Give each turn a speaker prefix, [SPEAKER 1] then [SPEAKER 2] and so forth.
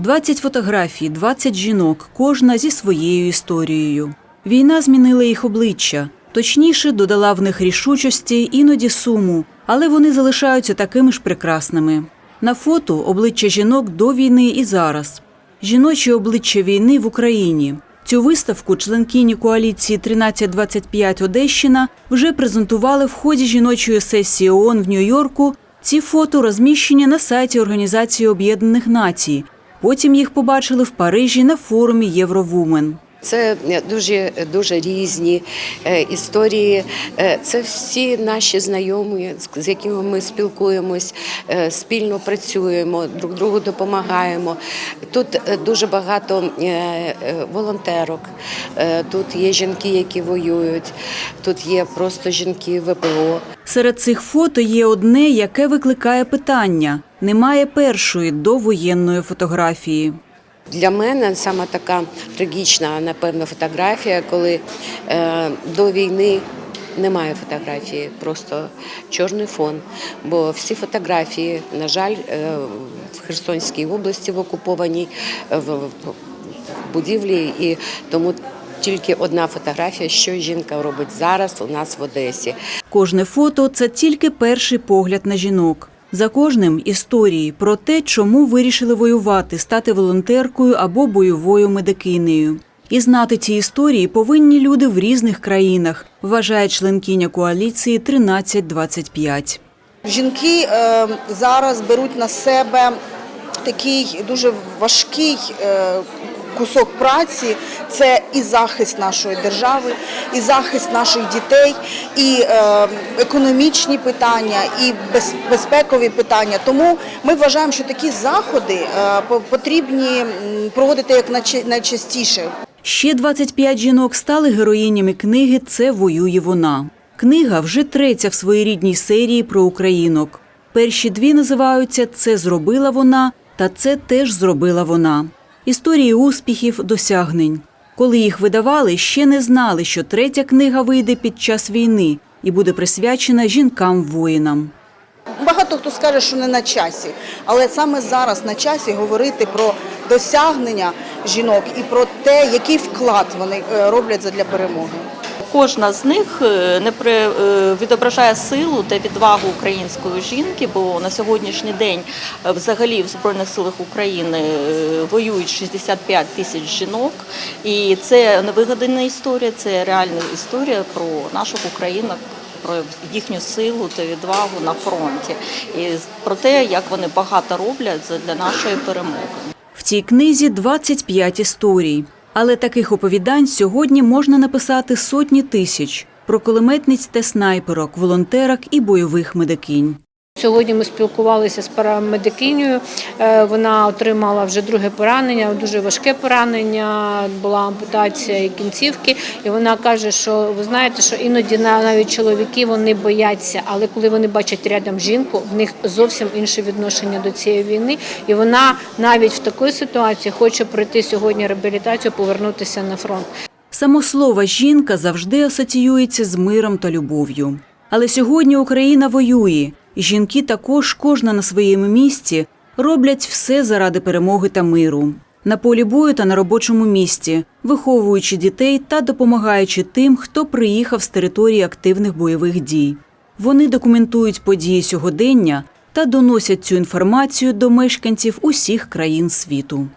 [SPEAKER 1] 20 фотографій, 20 жінок, кожна зі своєю історією. Війна змінила їх обличчя, точніше додала в них рішучості, іноді суму, але вони залишаються такими ж прекрасними. На фото обличчя жінок до війни і зараз. Жіноче обличчя війни в Україні. Цю виставку членкині коаліції 1325 Одещина вже презентували в ході жіночої сесії ООН в Нью-Йорку. Ці фото розміщені на сайті Організації Об'єднаних Націй. Потім їх побачили в Парижі на форумі Євровумен.
[SPEAKER 2] Це дуже дуже різні е, історії. Е, Це всі наші знайомі, з- якими ми спілкуємось, е, спільно працюємо, друг другу допомагаємо. Тут е, дуже багато е, е, волонтерок. Е, Тут є жінки, які воюють. Тут є просто жінки ВПО.
[SPEAKER 1] Серед цих фото є одне, яке викликає питання: немає першої довоєнної фотографії.
[SPEAKER 2] Для мене саме така трагічна, напевно, фотографія, коли е, до війни немає фотографії, просто чорний фон. Бо всі фотографії, на жаль, е, в Херсонській області в окупованій е, в, в будівлі, і тому тільки одна фотографія, що жінка робить зараз у нас в Одесі.
[SPEAKER 1] Кожне фото це тільки перший погляд на жінок. За кожним історії про те, чому вирішили воювати, стати волонтеркою або бойовою медикинею. І знати ці історії повинні люди в різних країнах, вважає членкиня коаліції 1325.
[SPEAKER 3] Жінки е, зараз беруть на себе такий дуже важкий е, кусок праці. Це і захист нашої держави, і захист наших дітей, і е, економічні питання, і безпекові питання. Тому ми вважаємо, що такі заходи е, по- потрібні проводити як найчастіше.
[SPEAKER 1] Ще 25 жінок стали героїнями книги Це воює вона. Книга вже третя в своєрідній серії про українок. Перші дві називаються Це зробила вона та Це теж зробила вона. Історії успіхів, досягнень. Коли їх видавали, ще не знали, що третя книга вийде під час війни і буде присвячена жінкам-воїнам.
[SPEAKER 3] Багато хто скаже, що не на часі, але саме зараз на часі говорити про досягнення жінок і про те, який вклад вони е, роблять для перемоги.
[SPEAKER 4] Кожна з них е, не е, відображає силу та відвагу української жінки, бо на сьогоднішній день е, взагалі в збройних силах України воюють 65 тисяч жінок, і це не вигадана історія, це реальна історія про наших українок. Про їхню силу та відвагу на фронті, і про те, як вони багато роблять для нашої перемоги.
[SPEAKER 1] В цій книзі 25 історій. Але таких оповідань сьогодні можна написати сотні тисяч про кулеметниць та снайперок, волонтерок і бойових медикинь.
[SPEAKER 5] Сьогодні ми спілкувалися з парамедикинею. Е, Вона отримала вже друге поранення, дуже важке поранення, була ампутація кінцівки. І вона каже, що ви знаєте, що іноді на- навіть чоловіки вони бояться, але коли вони бачать рядом жінку, в них зовсім інше відношення до цієї війни. І вона навіть в такій ситуації хоче пройти сьогодні реабілітацію, повернутися на фронт.
[SPEAKER 1] Само слово жінка завжди асоціюється з миром та любов'ю. Але сьогодні Україна воює, і жінки також, кожна на своєму місці, роблять все заради перемоги та миру. На полі бою та на робочому місці, виховуючи дітей та допомагаючи тим, хто приїхав з території активних бойових дій. Вони документують події сьогодення та доносять цю інформацію до мешканців усіх країн світу.